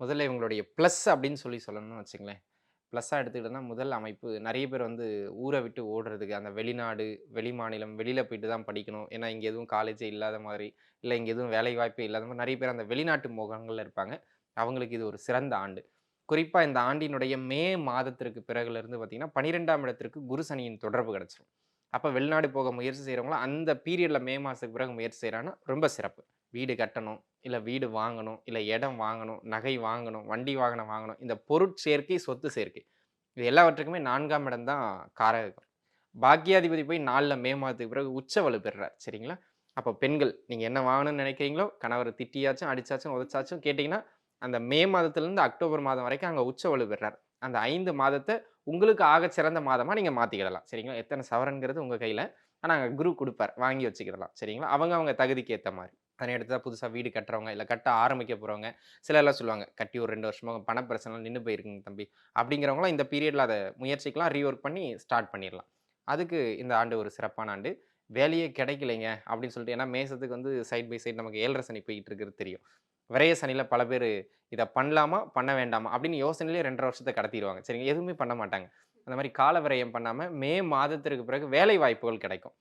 முதல்ல இவங்களுடைய ப்ளஸ் அப்படின்னு சொல்லி சொல்லணும்னு வச்சுங்களேன். ப்ளஸ்ஸாக எடுத்துக்கிட்டோம்னா முதல் அமைப்பு. நிறைய பேர் வந்து ஊரை விட்டு ஓடுறதுக்கு அந்த வெளிநாடு வெளி மாநிலம் வெளியில் போயிட்டு தான் படிக்கணும். ஏன்னா இங்கே எதுவும் காலேஜே இல்லாத மாதிரி இல்லை இங்கே எதுவும் வேலை வாய்ப்பே இல்லாத மாதிரி நிறைய பேர் அந்த வெளிநாட்டு முகங்களில் இருப்பாங்க. அவங்களுக்கு இது ஒரு சிறந்த ஆண்டு. குறிப்பாக இந்த ஆண்டினுடைய மே மாதத்திற்கு பிறகுலேருந்து பார்த்திங்கன்னா பன்னிரெண்டாம் இடத்திற்கு குரு சனியின் தொடர்பு கிடச்சிரும். அப்போ வெளிநாடு போக முயற்சி செய்கிறவங்களும் அந்த பீரியடில் மே மாதத்துக்கு பிறகு முயற்சி செய்கிறாங்கன்னா ரொம்ப சிறப்பு. வீடு கட்டணும் இல்லை வீடு வாங்கணும் இல்லை இடம் வாங்கணும் நகை வாங்கணும் வண்டி வாகனம் வாங்கணும் இந்த பொருட்சேர்க்கை சொத்து சேர்க்கை. இது எல்லாவற்றுக்குமே நான்காம் இடம் தான் காரகம். பாக்கியாதிபதி போய் நாலில் மே மாதத்துக்கு பிறகு உச்ச வலு பெறுறார் சரிங்களா? அப்போ பெண்கள் நீங்கள் என்ன வாங்கணும்னு நினைக்கிறீங்களோ கணவரை திட்டியாச்சும் அடித்தாச்சும் உதச்சாச்சும் கேட்டிங்கன்னா அந்த மே மாதத்துலேருந்து அக்டோபர் மாதம் வரைக்கும் அங்கே உச்ச வலு பெறார் அந்த ஐந்து மாதத்தை உங்களுக்கு ஆக சிறந்த மாதமாக நீங்கள் மாற்றிக்கிடலாம் சரிங்களா? எத்தனை சவரன்கிறது உங்கள் கையில். ஆனால் அங்கே குரு கொடுப்பார் வாங்கி வச்சுக்கிடலாம் சரிங்களா? அவங்க அவங்க தகுதிக்கு ஏற்ற மாதிரி. அதனை எடுத்து தான் புதுசாக வீடு கட்டுறவங்க இல்லை கட்ட ஆரம்பிக்க போகிறவங்க சிலர்லாம் சொல்லுவாங்க கட்டி ஒரு ரெண்டு வருஷமாக பண பிரச்சனை நின்று போயிருக்குங்க தம்பி. அப்படிங்கிறவங்களாம் இந்த பீரியடில் அதை முயற்சிக்கலாம் ரீஒர்க் பண்ணி ஸ்டார்ட் பண்ணிடலாம். அதுக்கு இந்த ஆண்டு ஒரு சிறப்பான ஆண்டு. வேலையே கிடைக்கலைங்க அப்படின்னு சொல்லிட்டு ஏன்னா மேசத்துக்கு வந்து சைட் பை சைடு நமக்கு ஏழரை சனி போயிட்டு இருக்கிறது தெரியும். விரைய சனியில் பல பேர் இதை பண்ணலாமா பண்ண வேண்டாமா அப்படின்னு யோசனையிலே ரெண்டரை வருஷத்தை கடத்திடுவாங்க. சரிங்க எதுவுமே பண்ண மாட்டாங்க. அந்த மாதிரி கால விரயம் பண்ணாமல் மே மாதத்திற்கு பிறகு வேலை வாய்ப்புகள் கிடைக்கும்.